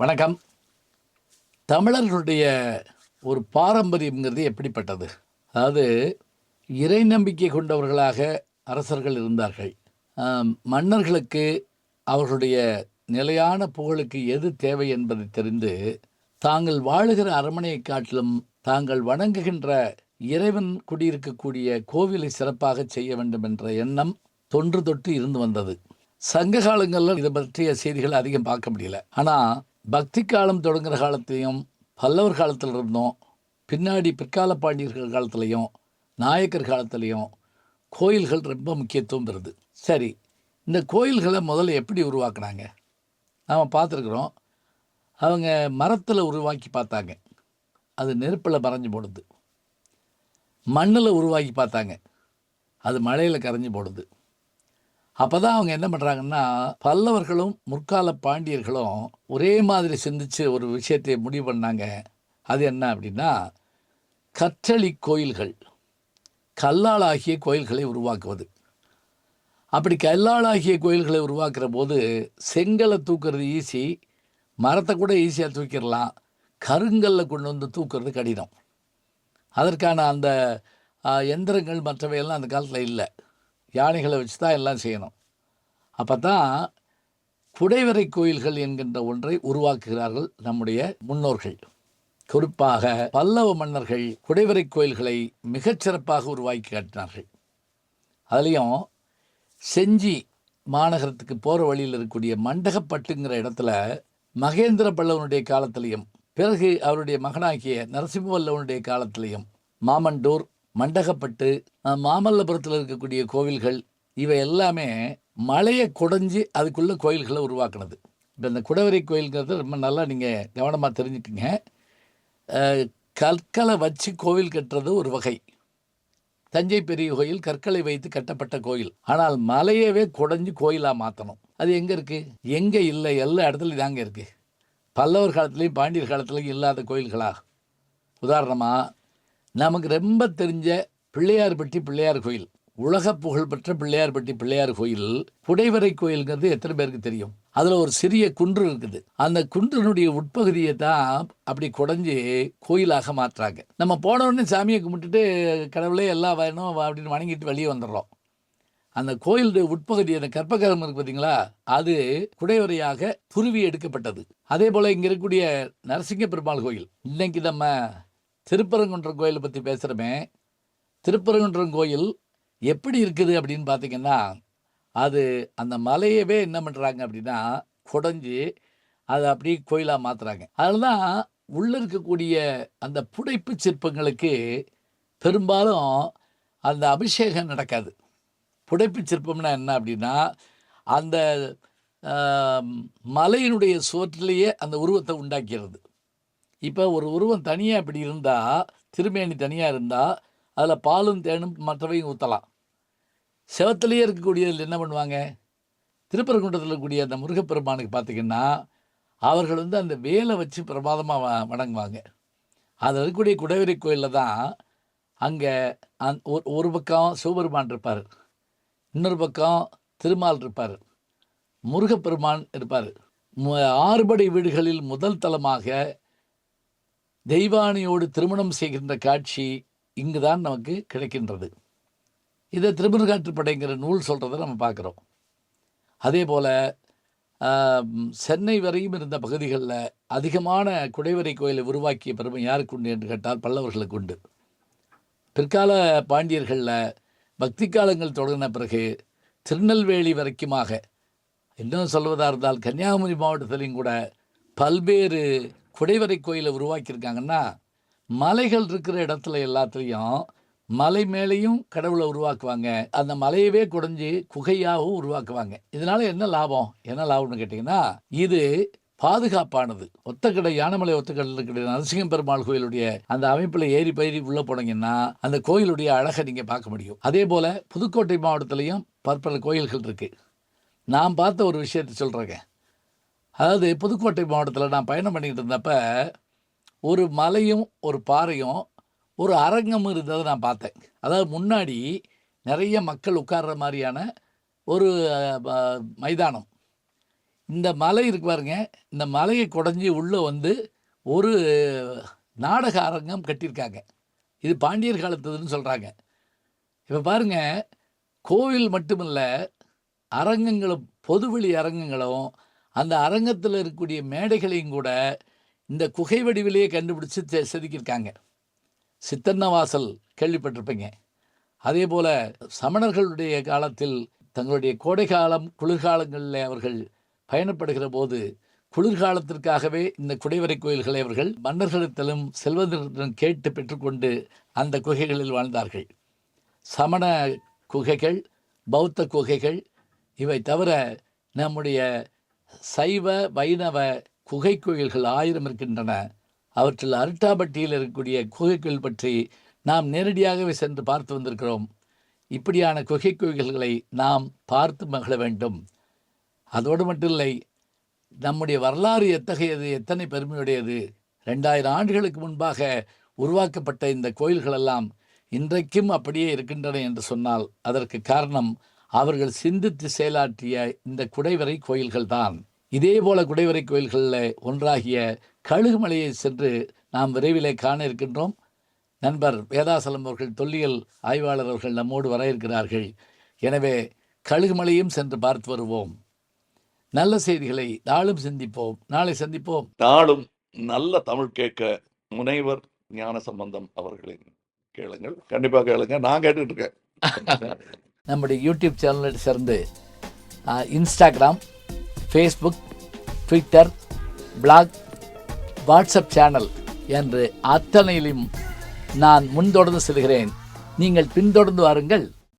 வணக்கம். தமிழர்களுடைய ஒரு பாரம்பரியங்கிறது எப்படிப்பட்டது? அதாவது இறை நம்பிக்கை கொண்டவர்களாக அரசர்கள் இருந்தார்கள். மன்னர்களுக்கு அவர்களுடைய நிலையான புகழுக்கு எது தேவை என்பதை தெரிந்து தாங்கள் வாழுகிற அரண்மனையை காட்டிலும் தாங்கள் வணங்குகின்ற இறைவன் குடியிருக்கக்கூடிய கோவிலை சிறப்பாக செய்ய வேண்டும் என்ற எண்ணம் தொன்று தொட்டு இருந்து வந்தது. சங்க காலங்களில் இதை பற்றிய செய்திகள் அதிகம் பார்க்க முடியல. ஆனால் பக்தி காலம் தொடங்குற காலத்தையும் பல்லவர் காலத்தில் இருந்தும் பின்னாடி பிற்கால பாண்டியர்கள் காலத்துலேயும் நாயக்கர் காலத்துலேயும் கோயில்கள் ரொம்ப முக்கியத்துவம் பெறுது சரி இந்த கோயில்களை முதல்ல எப்படி உருவாக்குனாங்க? நாம் பார்த்துருக்குறோம். அவங்க மரத்தில் உருவாக்கி பார்த்தாங்க. அது நெருப்பில் மறைஞ்சு போடுது. மண்ணில் உருவாக்கி பார்த்தாங்க. அது மழையில் கரைஞ்சி போடுது. அப்போ தான் அவங்க என்ன பண்ணுறாங்கன்னா பல்லவர்களும் முற்கால பாண்டியர்களும் ஒரே மாதிரி சிந்திச்சு ஒரு விஷயத்தை முடிவு பண்ணாங்க. அது என்ன அப்படின்னா கற்றளி கோயில்கள் கல்லாலாகிய கோயில்களை உருவாக்குவது. அப்படி கல்லாலாகிய கோயில்களை உருவாக்குற போது செங்கலை தூக்குறது ஈஸி மரத்தை கூட ஈஸியாக தூக்கிடலாம் கருங்கல்ல கொண்டு வந்து தூக்குறது கடினம். அதற்கான அந்த எந்திரங்கள் மற்றவையெல்லாம் அந்த காலத்தில் இல்லை. யானைகளை வச்சு தான் எல்லாம் செய்யணும். அப்போ தான் குடைவரை கோயில்கள் என்கின்ற ஒன்றை உருவாக்குகிறார்கள் நம்முடைய முன்னோர்கள். குறிப்பாக பல்லவ மன்னர்கள் குடைவரை கோயில்களை மிகச்சிறப்பாக உருவாக்கி காட்டினார்கள். அதுலேயும் செஞ்சி மாநகரத்துக்கு போகிற வழியில் இருக்கக்கூடிய மண்டகப்பட்டுங்கிற இடத்துல மகேந்திர பல்லவனுடைய காலத்திலையும் பிறகு அவருடைய மகனாகிய நரசிம்மவல்லவனுடைய காலத்திலையும் மாமண்டூர் மண்டகப்பட்டு மாமல்லபுரத்தில் இருக்கக்கூடிய கோவில்கள் இவை எல்லாமே மலையை குடைஞ்சி அதுக்குள்ளே கோயில்களை உருவாக்குனது. இப்போ இந்த குடவரை கோயிலுங்கிறது ரொம்ப நல்லா நீங்கள் கவனமாக தெரிஞ்சுக்குங்க. கற்களை வச்சு கோவில் கட்டுறது ஒரு வகை. தஞ்சை பெரிய கோயில் கற்களை வைத்து கட்டப்பட்ட கோயில். ஆனால் மலையவே குடைஞ்சு கோயிலாக மாற்றணும் அது எங்கே இருக்குது எங்கே இல்லை? எல்லா இடத்துலையும் தாங்க இருக்குது பல்லவர் காலத்துலேயும் பாண்டியர் காலத்துலேயும் இல்லாத கோயில்களா? உதாரணமாக நமக்கு ரொம்ப தெரிஞ்ச பிள்ளையார்பட்டி பிள்ளையார் கோயில் உலக புகழ்பெற்ற பிள்ளையார்பட்டி பிள்ளையார் கோயில் புடைவரை கோயில்ங்கிறது எத்தனை பேருக்கு தெரியும்? அதில் ஒரு சிறிய குன்று இருக்குது. அந்த குன்றினுடைய உட்பகுதியை தான் அப்படி குடஞ்சி கோயிலாக மாற்றுறாங்க நம்ம போன சாமியை கும்பிட்டுட்டு கடவுளே எல்லாம் வேணும் அப்படின்னு வணங்கிட்டு வெளியே வந்துடுறோம். அந்த கோயிலுடைய உட்பகுதி அந்த கற்பகரம் இருக்கு பார்த்தீங்களா? அது குடைவரையாக துருவி எடுக்கப்பட்டது. அதே போல் இங்கே இருக்கக்கூடிய நரசிங்க பெருமாள் கோயில். இன்னைக்கு நம்ம திருப்பரங்குன்றம் கோயிலை பற்றி பேசுகிறோமே திருப்பரங்குன்றம் கோயில் எப்படி இருக்குது அப்படின்னு பார்த்தீங்கன்னா அது அந்த மலையவே என்ன பண்ணுறாங்க அப்படின்னா குடஞ்சி அதை அப்படியே கோயிலாக மாற்றுறாங்க அதில் தான் உள்ளே இருக்கக்கூடிய அந்த புடைப்பு சிற்பங்களுக்கு பெரும்பாலும் அந்த அபிஷேகம் நடக்காது. புடைப்பு சிற்பம்னா என்ன அப்படின்னா அந்த மலையினுடைய சுவற்றிலேயே அந்த உருவத்தை உண்டாக்கிறது. இப்போ ஒரு உருவம் தனியாக இப்படி இருந்தால் திருமேனி தனியாக இருந்தால் அதில் பாலும் தேனும் மற்றவையும் ஊற்றலாம் செவத்திலேயே இருக்கக்கூடியதில் என்ன பண்ணுவாங்க? திருப்பரங்குன்றத்தில் இருக்கக்கூடிய அந்த முருகப்பெருமானுக்கு பார்த்தீங்கன்னா அவர்கள் வந்து அந்த வேலை வச்சு பிரமாதமாக வ வணங்குவாங்க. அதில் இருக்கக்கூடிய குடைவரை கோயிலில் தான் அங்கே அந் ஒரு ஒரு பக்கம் சிவபெருமான் இருப்பார். இன்னொரு பக்கம் திருமால் இருப்பார். முருகப்பெருமான் இருப்பார். ஆறுபடை வீடுகளில் முதல் தலமாக தெய்வானியோடு திருமணம் செய்கின்ற காட்சி இங்கு தான் நமக்கு கிடைக்கின்றது. இதை திருமுருகாற்றுப்படைங்கிற நூல் சொல்கிறத நம்ம பார்க்குறோம். அதே போல் சென்னை வரையும் இருந்த பகுதிகளில் அதிகமான குடைவரை கோயிலை உருவாக்கிய பெருமை யாருக்கு உண்டு என்று கேட்டால் பல்லவர்களுக்கு உண்டு. பிற்கால பாண்டியர்களில் பக்தி காலங்கள் தொடங்கின பிறகு திருநெல்வேலி வரைக்குமாக இன்னும் சொல்வதாக இருந்தால் கன்னியாகுமரி மாவட்டத்திலையும் கூட பல்வேறு குடைவரை கோயிலை உருவாக்கியிருக்காங்கன்னா மலைகள் இருக்கிற இடத்துல எல்லாத்துலேயும் மலை மேலேயும் கடவுளை உருவாக்குவாங்க. அந்த மலையவே குடைஞ்சி குகையாகவும் உருவாக்குவாங்க. இதனால் என்ன லாபம்? என்ன லாபம்னு கேட்டிங்கன்னா இது பாதுகாப்பானது. ஒத்தக்கடை யானைமலை ஒத்தக்கடையில் இருக்கிற நரசிங்கம் பெருமாள் கோயிலுடைய அந்த அமைப்பில் ஏறி பயிரி உள்ளே போனீங்கன்னா அந்த கோயிலுடைய அழகை நீங்கள் பார்க்க முடியும். அதே போல் புதுக்கோட்டை மாவட்டத்திலையும் பற்பல கோயில்கள் இருக்குது நான் பார்த்த ஒரு விஷயத்தை சொல்கிறேங்க அதாவது புதுக்கோட்டை மாவட்டத்தில் நான் பயணம் பண்ணிக்கிட்டு இருந்தப்ப ஒரு மலையும் ஒரு பாறையும் ஒரு அரங்கம் இருந்ததை நான் பார்த்தேன். அதாவது முன்னாடி நிறைய மக்கள் உட்கார்ற மாதிரியான ஒரு மைதானம். இந்த மலை இருக்கு பாருங்க இந்த மலையை குடஞ்சி உள்ளே வந்து ஒரு நாடக அரங்கம் கட்டியிருக்காங்க. இது பாண்டியர் காலத்துன்னு சொல்கிறாங்க இப்போ பாருங்க கோவில் மட்டுமில்லை அரங்கங்களும் பொதுவெளி அரங்கங்களும் அந்த அரங்கத்தில் இருக்கக்கூடிய மேடைகளையும் கூட இந்த குகை வடிவிலேயே கண்டுபிடிச்சு செ- செதுக்கியிருக்காங்க. சித்தன்னவாசல் கேள்விப்பட்டிருப்பீங்க. அதே போல் சமணர்களுடைய காலத்தில் தங்களுடைய கோடைக்காலம் குளிர்காலங்களில் அவர்கள் பயணப்படுகிற போது குளிர்காலத்திற்காகவே இந்த குடைவரை கோயில்களை அவர்கள் மன்னர்களிடத்திலும் செல்வந்தர்களிடம் கேட்டு பெற்றுக்கொண்டு அந்த குகைகளில் வாழ்ந்தார்கள். சமண குகைகள் பௌத்த குகைகள் இவை தவிர நம்முடைய சைவ வைணவ குகை கோயில்கள் ஆயிரம் இருக்கின்றன. அவற்றில் அருட்டாபட்டியில் இருக்கக்கூடிய குகை கோயில் பற்றி நாம் நேரடியாகவே சென்று பார்த்து வந்திருக்கிறோம். இப்படியான குகை கோயில்களை நாம் பார்த்து மகிழ வேண்டும். அதோடு மட்டும் இல்லை நம்முடைய வரலாறு எத்தகையது எத்தனை பெருமையுடையது ரெண்டாயிரம் ஆண்டுகளுக்கு முன்பாக உருவாக்கப்பட்ட இந்த கோயில்களெல்லாம் இன்றைக்கும் அப்படியே இருக்கின்றன என்று சொன்னால் அதற்கு காரணம் அவர்கள் சிந்தித்து செயலாற்றிய இந்த குடைவரை கோயில்கள் தான் இதே போல குடைவரை கோயில்களில் ஒன்றாகிய கழுகுமலையை சென்று நாம் விரைவிலே காண இருக்கின்றோம். நண்பர் வேதாசலம் அவர்கள் தொல்லியல் ஆய்வாளர் அவர்கள் நம்மோடு வர இருக்கிறார்கள். எனவே கழுகுமலையும் சென்று பார்த்து வருவோம். நல்ல செய்திகளை நாளும் சிந்திப்போம். நாளை சந்திப்போம். நாளும் நல்ல தமிழ் கேட்க முனைவர் ஞான சம்பந்தம் அவர்களின் கேளுங்கள். கண்டிப்பா கேளுங்க. நான் கேட்டுட்டு இருக்கேன். நம்முடைய யூடியூப் சேனலில் சேர்ந்து Instagram Facebook Twitter blog WhatsApp channel என்று அத்தனையிலும் நான் முன்தொடர்ந்து செல்கிறேன். நீங்கள் பின்தொடர்ந்து வாருங்கள்.